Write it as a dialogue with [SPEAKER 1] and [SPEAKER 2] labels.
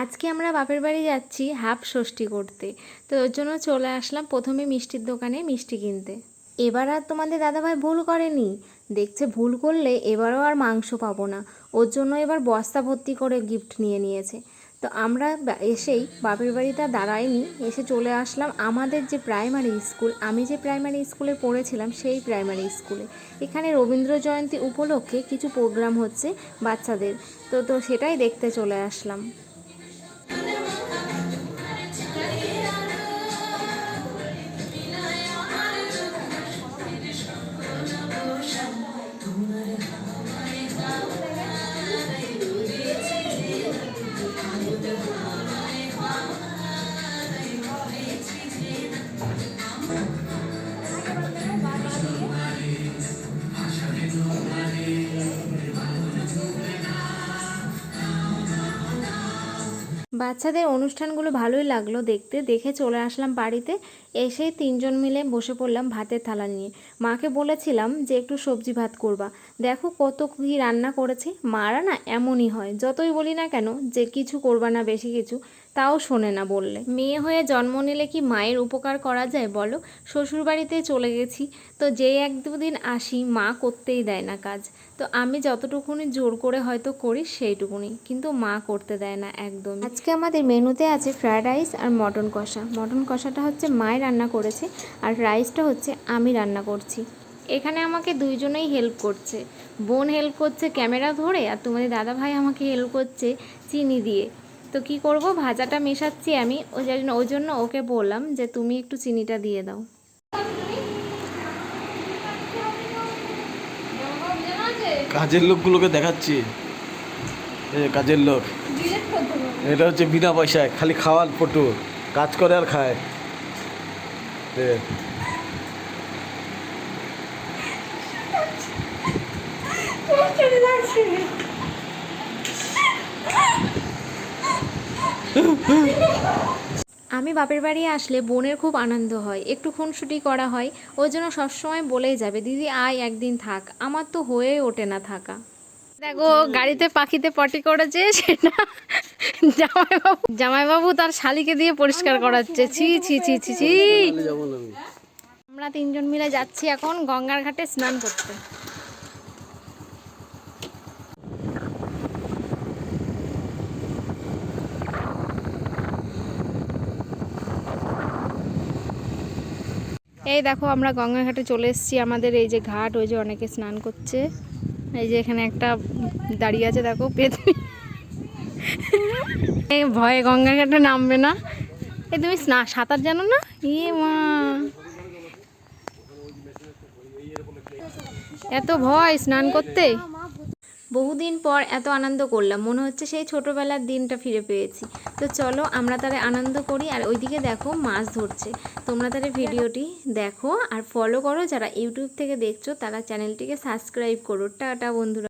[SPEAKER 1] আজকে আমরা বাপের বাড়ি যাচ্ছি হাফ ষষ্ঠী করতে। তো ওর জন্য চলে আসলাম প্রথমে মিষ্টির দোকানে মিষ্টি কিনতে। এবার আর তোমাদের দাদাভাই ভুল করেনি। দেখছে ভুল করলে এবারও আর মাংস পাবো না। ওর জন্য এবার বস্তা ভর্তি করে গিফট নিয়ে নিয়েছে। তো আমরা এসেই বাপের বাড়িতে দাঁড়াইনি। এসে চলে আসলাম আমাদের যে প্রাইমারি স্কুল আমি যে প্রাইমারি স্কুলে পড়েছিলাম সেই প্রাইমারি স্কুলে এখানে রবীন্দ্র জয়ন্তী উপলক্ষে কিছু প্রোগ্রাম হচ্ছে বাচ্চাদের। তো তো সেটাই দেখতে চলে আসলাম। বাচ্চাদের অনুষ্ঠানগুলো ভালোই লাগল দেখতে। দেখে চলে আসলাম বাড়িতে। এসে তিনজন মিলে বসে পড়লাম ভাতের থালা নিয়ে। মাকে বলেছিলাম যে, একটু সবজি ভাত করবা। দেখো কত কী রান্না করেছে। মারা না এমনই হয়। যতই বলি না কেন যে, কিছু করবা না বেশি কিছু। তাও শোনে না বললে। মেয়ে হয়ে জন্ম নিলে কি মায়ের উপকার করা যায় বলো? শ্বশুরবাড়িতে চলে গেছি তো যেই এক দুদিন আসি মা করতেই দেয় না কাজ। তো আমি যতটুকুনি জোর করে হয়তো করি সেইটুকুনি। কিন্তু মা করতে দেয় না একদম আজকে আমাদের মেনুতে আছে ফ্রায়েড রাইস আর মটন কষা। মটন কষাটা হচ্ছে মায় রান্না করেছে আর রাইসটা হচ্ছে আমি রান্না করছি। এখানে আমাকে দুইজনেই হেল্প করছে। বোন হেল্প করছে ক্যামেরা ধরে আর তোমাদের দাদা ভাই আমাকে হেল্প করছে চিনি দিয়ে। তো কি করব? ভাজাটা মেশাচ্ছি আমি। ওই জন্য ওই জন্য ওকে বললাম যে তুমি একটু চিনিটা দিয়ে দাও।
[SPEAKER 2] কাজের লোকগুলোকে দেখাচ্ছি। এই কাজের লোক। এটা হচ্ছে বিনা পয়সায় খালি খাওয়ার ফটো। কাজ করে আর খায়।
[SPEAKER 1] আমি বাপের বাড়ি আসলে বোনের খুব আনন্দ হয় একটু খুনসুটি করা হয় ওই জন্য সবসময় বলেই যাবে দিদি আয় একদিন থাক আমার তো হয়ে ওঠে না থাকা দেখো গাড়িতে পাখিতে পটি করেছে সেটা জামাইবাবু জামাইবাবু তার শালিকে দিয়ে পরিষ্কার করাচ্ছে ছি ছি ছি ছি ছি আমরা তিনজন মিলে যাচ্ছি এখন গঙ্গার ঘাটে স্নান করতে এই দেখো, আমরা গঙ্গাঘাটে চলে এসেছি। আমাদের এই যে ঘাট, ওই যে অনেকে স্নান করছে। এই যে এখানে একটা দাঁড়িয়ে আছে, দেখো, পেতনি। এই ভয়ে গঙ্গাঘাটে নামবে না। এই তুমি স্না, সাঁতার জানো না? ইয়ে মা। এত ভয় স্নান করতে? বহুদিন পর এত আনন্দ করলাম। মনে হচ্ছে সেই ছোটবেলার দিনটা ফিরে পেয়েছি। তো চলো আমরা তাহলে আনন্দ করি আর ওইদিকে দেখো মাছ ধরছে। তোমরা তাহলে ভিডিওটি দেখো আর ফলো করো যারা ইউটিউব থেকে দেখছ তারা চ্যানেলটিকে সাবস্ক্রাইব করো। টাটা বন্ধুরা।